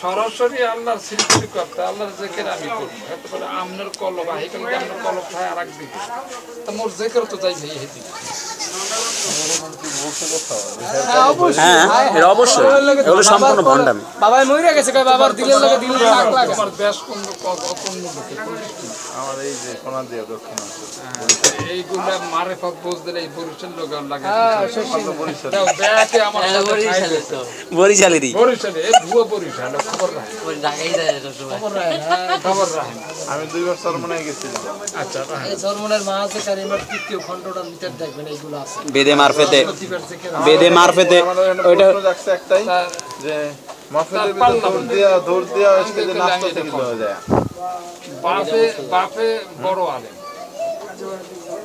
সরাসরি আল্লাহর সৃষ্টি করতে আল্লাহর জেকের আমি করব হতে পারে আমনের কলব, আহ কলব খায় আর এক দিকে। তা মোর জেকের তো যাই ভাই হেদি হ্যাঁ এটা অবশ্যই। এগুলো সম্পূর্ণ ভণ্ডামি। বাবাই মরে গেছে কয় বাবার দিলের লাগে দিল নাক লাগা তোমার দেশ কোন কোন মুলুকে কোন দেশে? আমার এই যে কোনা দিয়ে দক্ষিণ এইগুলা মারে ফাঁক বোঝ দিলে এই বরিশাল লোক লাগে হ্যাঁ বরিশাল। ব্যাকে আমার সাথে খাই বরিশালেরই। বরিশালে এ ভুয়া বরিশাল খবর রাখে খবর রাখে না। আমি দুইবার সরমনায় গেছিলাম। আচ্ছা এই সরমনের মা আছে কারিমার তৃতীয় খণ্ডটার ভিতর দেখবেন এইগুলো আছে। বেদে মারফেতে। বেদে মারফেতে ওইটা একটাই যে দৌড় দিয়া দৌড় দিয়া আজকে যে আমি থেকে। দেওয়া যায়। বাপে বাপে বড় আলেম।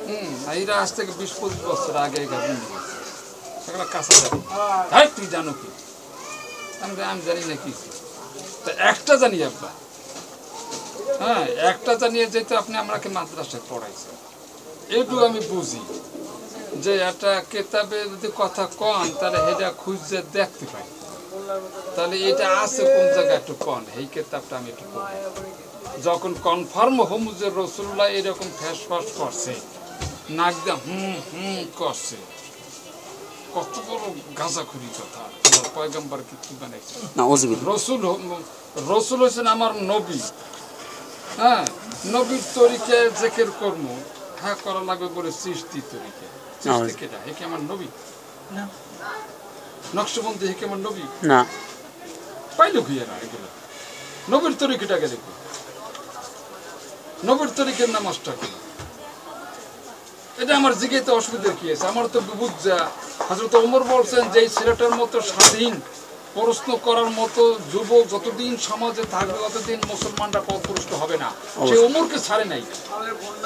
হুম আজ থেকে বিশ পঁচিশ বছর আগে সেগুলো কাঁচা যাবে তাই তুই জানো কি? আমি আমি জানি না কি তা একটা জানি আপনার হ্যাঁ একটা জানিয়ে যেহেতু আপনি আমাকে মাদ্রাসায় পড়াইছেন। এইটু আমি বুঝি। যে একটা কেতাবে যদি কথা কন তাহলে সেটা খুঁজে দেখতে পাই। তাহলে এটা আছে কোন জায়গায় একটু কন এই কেতাবটা আমি একটু যখন কনফার্ম হম যে রসুল্লাহ এরকম ফ্যাস ফাস করছে নাক দিয়ে হুম হুম করছে কত বড় গাঁজাখুরি কথা। আল্লাহর পয়গম্বরকে কি বানাইছে? রসুল রসুল হচ্ছেন আমার নবী। হ্যাঁ নবীর তরিকে জেকের কর্ম। হ্যাঁ করা লাগবে বলে সৃষ্টি তরিকে সৃষ্টি কেটা হে আমার নবী? নকশবন্দি হে কি আমার নবী? না। পাইলো কি এরা এগুলো? নবীর তরিকাটাকে দেখো নবীর তরিকের নামাজটা কি? এটা আমার জিজ্ঞেতে অসুবিধা কি আছে? আমার তো বুঝা হাজরত ওমর বলছেন যে এই ছেলেটার মতো স্বাধীন প্রশ্ন করার মতো যুবক যতদিন সমাজে থাকবে ততদিন মুসলমানরা পথভ্রষ্ট হবে না। সে ওমরকে ছাড়ে নাই।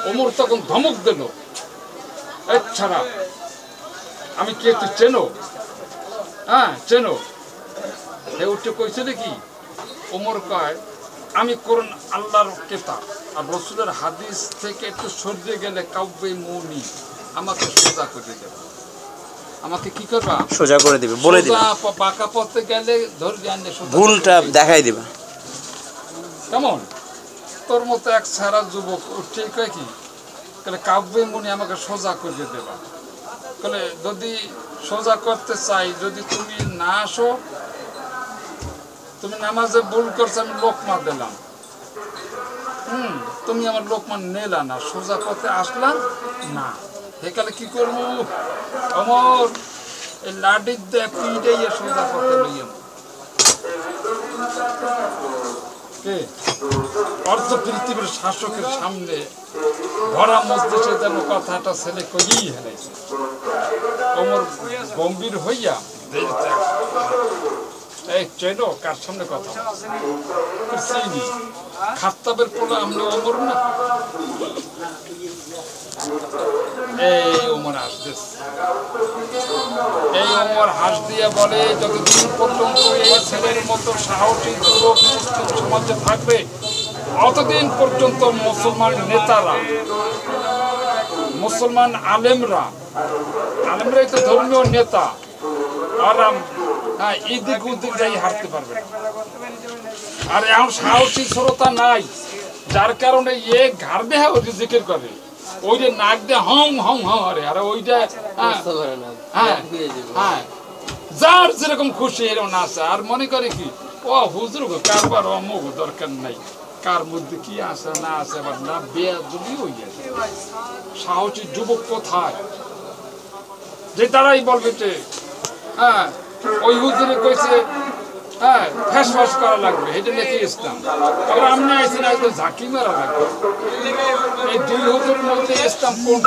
ওমর তখন ধমক দিল। এই ছাড়া আমি কে তুই চেনো? হ্যাঁ চেনো। হে উঠে কইছে কি ওমর কয় আমি করুন আল্লাহর কেতাব আর রসুলের হাদিস থেকে একটু সরিয়ে গেলে কাব্যে মৌনি আমাকে সোজা করে দেবে। আমাকে কি করবা? সোজা করে দিবে বলে দিবে। পথে গেলে আনলে ভুলটা দেখাই দিবে। কেমন? তোর মতো এক সারা যুবক উঠে কয় কি? তাহলে কাব্যে মনি আমাকে সোজা করে দেবা। তাহলে যদি সোজা করতে চাই যদি তুমি না আসো তুমি নামাজে ভুল করছ আমি লোকমা দিলাম। হুম তুমি আমার লোকমা নেলা না সোজা পথে আসলাম না। সেকালে কি করব? অমর, এই লাডির পিড়ে সোজা পথে লইয়াম কে? অর্ধ পৃথিবীর শাসকের সামনে ভরা মস্তিষ্কে যেন কথাটা ছেলে কইই হেলাইছে। ওমর গম্ভীর হইয়া এই চেনো কার সামনে কথা? চিনি খাত্তাবের পোলা আমরা অমর না? এই ওমর আসতেছে এই ওমর হাস দিয়ে বলে, যতদিন পর্যন্ত এই ছেলের মতো সাহসী যুবক মুসলিম সমাজে থাকবে, অতদিন পর্যন্ত মুসলমান নেতারা, মুসলমান আলেমরা, আলেমরাই তো ধর্মীয় নেতা, আর হ্যাঁ এদিক ওদিক যাই হারতে পারবে আর এখন সাহসী শ্রোতা নাই যার কারণে এ ঘাড় দেহা যে জিকির করে। ওই যে নাক দিয়ে হং হং হং আরে আর ওইটা হ্যাঁ হ্যাঁ হ্যাঁ। যার যেরকম খুশি এরকম নাচে আর মনে করে কি ও হুজুর গো কারবার অমুক দরকার নাই। কার মধ্যে কি আছে না আছে আবার না বেয়া যদি হয়ে গেছে। সাহসী যুবক কোথায়? যে তারাই বলবে যে হ্যাঁ ওই হুজুরে কইছে হ্যাঁ ফ্যাস ফ্যাস করা লাগবে, এটা নাকি ইসলাম। আবার আমরা আইসেন একদম ঝাঁকি মারা লাগবে। এই দুই হুজুরের মধ্যে ইসলাম কোন